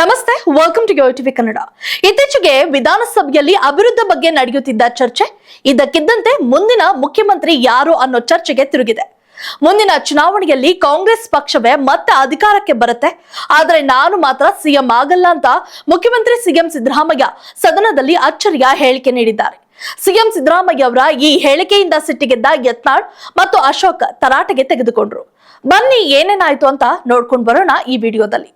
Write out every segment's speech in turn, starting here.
ನಮಸ್ತೆ welcome to TV Kannada ಇತ್ತೀಚೆಗೆ ವಿಧಾನಸಭೆಯಲ್ಲಿ ಅಭಿವೃದ್ಧಿ ಬಗ್ಗೆ ನಡೆಯುತ್ತಿದ್ದ ಚರ್ಚೆ, ಇದಕ್ಕಿದ್ದಂತೆ ಮುಂದಿನ ಮುಖ್ಯಮಂತ್ರಿ ಯಾರು ಅನ್ನೋ ಚರ್ಚೆಗೆ ತಿರುಗಿದೆ. ಮುಂದಿನ ಚುನಾವಣೆಯಲ್ಲಿ ಕಾಂಗ್ರೆಸ್ ಪಕ್ಷವೇ ಮತ್ತೆ ಅಧಿಕಾರಕ್ಕೆ ಬರುತ್ತೆ, ಆದರೆ ನಾನು ಮಾತ್ರ ಸಿಎಂ ಆಗಲ್ಲ ಅಂತ ಮುಖ್ಯಮಂತ್ರಿ ಸಿಎಂ ಸಿದ್ದರಾಮಯ್ಯ ಸದನದಲ್ಲಿ ಅಚ್ಚರಿಯ ಹೇಳಿಕೆ ನೀಡಿದ್ದಾರೆ. ಸಿಎಂ ಸಿದ್ದರಾಮಯ್ಯ ಅವರ ಈ ಹೇಳಿಕೆಯಿಂದ ಸಿಟ್ಟಿಗೆದ್ದ ಯತ್ನಾಳ್ ಮತ್ತು ಅಶೋಕ್ ತರಾಟೆಗೆ ತೆಗೆದುಕೊಂಡ್ರು. ಬನ್ನಿ ಏನೇನಾಯ್ತು ಅಂತ ನೋಡ್ಕೊಂಡು ಬರೋಣ ಈ ವಿಡಿಯೋದಲ್ಲಿ.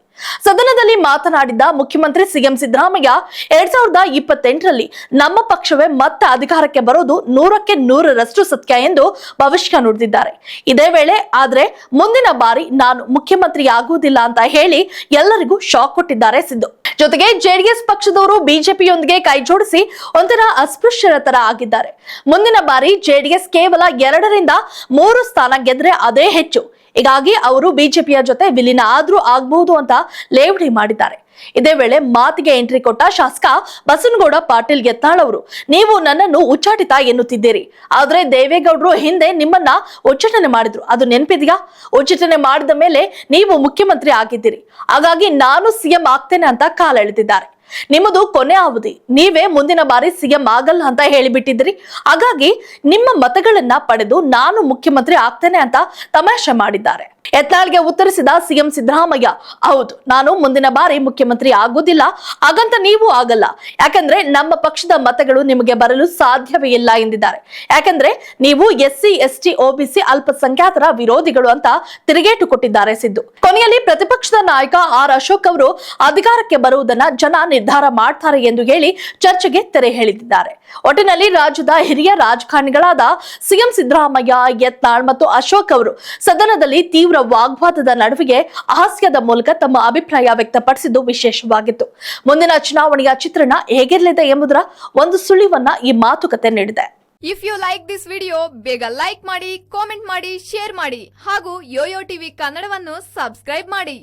ಸದನದಲ್ಲಿ ಮಾತನಾಡಿದ ಮುಖ್ಯಮಂತ್ರಿ ಸಿಎಂ ಸಿದ್ದರಾಮಯ್ಯ, ಎರಡ್ ಸಾವಿರದ ಇಪ್ಪತ್ತೆಂಟರಲ್ಲಿ ನಮ್ಮ ಪಕ್ಷವೇ ಮತ್ತೆ ಅಧಿಕಾರಕ್ಕೆ ಬರೋದು ನೂರಕ್ಕೆ ನೂರರಷ್ಟು ಸತ್ಯ ಎಂದು ಭವಿಷ್ಯ ನುಡಿದಿದ್ದಾರೆ. ಇದೇ ವೇಳೆ ಆದ್ರೆ ಮುಂದಿನ ಬಾರಿ ನಾನು ಮುಖ್ಯಮಂತ್ರಿ ಆಗುವುದಿಲ್ಲ ಅಂತ ಹೇಳಿ ಎಲ್ಲರಿಗೂ ಶಾಕ್ ಕೊಟ್ಟಿದ್ದಾರೆ ಸಿದ್ದು. ಜೊತೆಗೆ ಜೆಡಿಎಸ್ ಪಕ್ಷದವರು ಬಿಜೆಪಿಯೊಂದಿಗೆ ಕೈಜೋಡಿಸಿ ಒಂಥರ ಅಸ್ಪೃಶ್ಯರ ತರ ಆಗಿದ್ದಾರೆ. ಮುಂದಿನ ಬಾರಿ ಜೆಡಿಎಸ್ ಕೇವಲ ಎರಡರಿಂದ ಮೂರು ಸ್ಥಾನ ಗೆದ್ರೆ ಅದೇ ಹೆಚ್ಚು. ಹೀಗಾಗಿ ಅವರು ಬಿಜೆಪಿಯ ಜೊತೆ ವಿಲೀನ ಆದ್ರೂ ಆಗ್ಬಹುದು ಅಂತ ಲೇವಡಿ ಮಾಡಿದ್ದಾರೆ. ಇದೇ ವೇಳೆ ಮಾತಿಗೆ ಎಂಟ್ರಿ ಕೊಟ್ಟ ಶಾಸಕ ಬಸನಗೌಡ ಪಾಟೀಲ್ ಯತ್ನಾಳ್ ಅವರು, ನೀವು ನನ್ನನ್ನು ಉಚ್ಚಾಟಿತ ಎನ್ನುತ್ತಿದ್ದೀರಿ. ಆದ್ರೆ ದೇವೇಗೌಡರು ಹಿಂದೆ ನಿಮ್ಮನ್ನ ಉಚ್ಚಾಟನೆ ಮಾಡಿದ್ರು. ಅದು ನೆನಪಿದೆಯಾ? ಉಚ್ಚಾಟನೆ ಮಾಡಿದ ಮೇಲೆ ನೀವು ಮುಖ್ಯಮಂತ್ರಿ ಆಗಿದ್ದೀರಿ. ಹಾಗಾಗಿ ನಾನು ಸಿಎಂ ಆಗ್ತೇನೆ ಅಂತ ಕಾಲೆಳೆದಿದ್ದಾರೆ. ನಿಮ್ಮದು ಕೊನೆ ಅವಧಿ. ನೀವೇ ಮುಂದಿನ ಬಾರಿ ಸಿಎಂ ಆಗಲ್ಲ ಅಂತ ಹೇಳಿಬಿಟ್ಟಿದ್ರಿ ಹಾಗಾಗಿ ನಿಮ್ಮ ಮತಗಳನ್ನ ಪಡೆದು ನಾನು ಮುಖ್ಯಮಂತ್ರಿ ಆಗ್ತೇನೆ ಅಂತ ತಮಾಷೆ ಮಾಡಿದ್ದಾರೆ. ಯತ್ನಾಳ್ಗೆ ಉತ್ತರಿಸಿದ ಸಿಎಂ ಸಿದ್ದರಾಮಯ್ಯ, ಹೌದು, ನಾನು ಮುಂದಿನ ಬಾರಿ ಮುಖ್ಯಮಂತ್ರಿ ಆಗುವುದಿಲ್ಲ, ಹಾಗಂತ ನೀವು ಆಗಲ್ಲ. ಯಾಕಂದ್ರೆ ನಮ್ಮ ಪಕ್ಷದ ಮತಗಳು ನಿಮಗೆ ಬರಲು ಸಾಧ್ಯವೇ ಇಲ್ಲ ಎಂದಿದ್ದಾರೆ. ಯಾಕಂದ್ರೆ ನೀವು ಎಸ್ ಸಿ ಎಸ್ ಒಬಿಸಿ ಅಲ್ಪಸಂಖ್ಯಾತರ ವಿರೋಧಿಗಳು ಅಂತ ತಿರುಗೇಟು ಕೊಟ್ಟಿದ್ದಾರೆ ಸಿದ್ದು. ಕೊನೆಯಲ್ಲಿ ಪ್ರತಿಪಕ್ಷದ ನಾಯಕ ಆರ್ ಅಶೋಕ್ ಅವರು, ಅಧಿಕಾರಕ್ಕೆ ಬರುವುದನ್ನ ಜನ ನಿರ್ಧಾರ ಮಾಡ್ತಾರೆ ಎಂದು ಹೇಳಿ ಚರ್ಚೆಗೆ ತೆರೆ ಹೇಳಿದ್ದಾರೆ. ಒಟ್ಟಿನಲ್ಲಿ ರಾಜ್ಯದ ಹಿರಿಯ ರಾಜಕಾರಣಿಗಳಾದ ಸಿಎಂ ಸಿದ್ದರಾಮಯ್ಯ, ಯತ್ನಾಳ್ ಮತ್ತು ಅಶೋಕ್ ಅವರು ಸದನದಲ್ಲಿ ತೀವ್ರ ವಾಗ್ವಾದದ ನಡುವೆಗೆ ಹಾಸ್ಯದ ಮೂಲಕ ತಮ್ಮ ಅಭಿಪ್ರಾಯ ವ್ಯಕ್ತಪಡಿಸಿದ್ದು ವಿಶೇಷವಾಗಿತ್ತು. ಮುಂದಿನ ಚುನಾವಣೆಯ ಚಿತ್ರಣ ಹೇಗಿರಲಿದೆ ಎಂಬುದರ ಒಂದು ಸುಳಿವನ್ನ ಈ ಮಾತುಕತೆ ನೀಡಿದೆ. If you like this video ಬೇಗ ಲೈಕ್ ಮಾಡಿ ಕಾಮೆಂಟ್ ಮಾಡಿ ಶೇರ್ ಮಾಡಿ ಹಾಗೂ ಯೋಯೋ ಟಿವಿ ಕನ್ನಡವನ್ನು ಸಬ್ಸ್ಕ್ರೈಬ್ ಮಾಡಿ.